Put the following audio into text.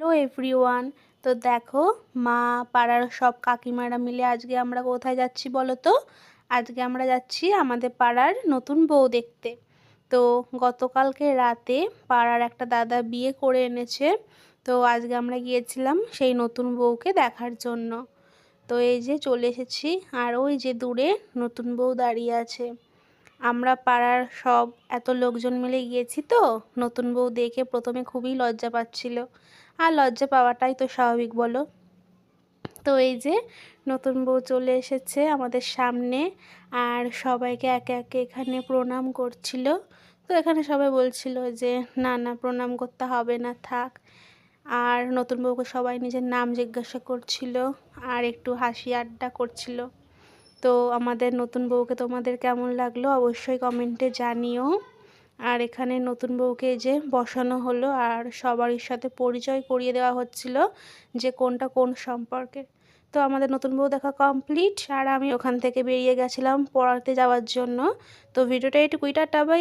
Hello everyone. তো দেখো, মা, পাড়ার সব কাকিমারা মিলে আজকে আমরা কোথায় যাচ্ছি বলো তো? আজকে আমরা যাচ্ছি আমাদের পাড়ার নতুন বউ দেখতে। তো গতকালকে রাতে পাড়ার একটা দাদা বিয়ে করে এনেছে। তো আজকে আমরা গিয়েছিলাম সেই নতুন বউকে দেখার জন্য। তো এই যে চলে এসেছি আর ওই যে দূরে নতুন বউ দাঁড়িয়ে আছে। আমরা পাড়ার সব এত লোকজন মিলে গিয়েছি তো। নতুন বউ দেখে প্রথমে খুবই লজ্জা পাচ্ছিল। আর লজ্জা পাওয়াটাই তো স্বাভাবিক, বলো? তো এই যে নতুন বউ চলে এসেছে আমাদের সামনে আর সবাইকে একে একে এখানে প্রণাম করছিল। তো এখানে সবাই বলছিল যে, না না, প্রণাম করতে হবে না, থাক। আর নতুন বউকে সবাই নিজের নাম জিজ্ঞাসা করছিল আর একটু হাসি আড্ডা করছিল। তো আমাদের নতুন বউকে তোমাদের কেমন লাগল অবশ্যই কমেন্টে জানিও। আর এখানে নতুন বউকে যে বসানো হলো আর সবারই সাথে পরিচয় করিয়ে দেওয়া হচ্ছিল যে কোনটা কোন সম্পর্কে। তো আমাদের নতুন বউ দেখা কমপ্লিট। আর আমি ওখান থেকে বেরিয়ে গেছিলাম পড়াতে যাওয়ার জন্য। তো ভিডিওটা একটু কুইটা টাবাই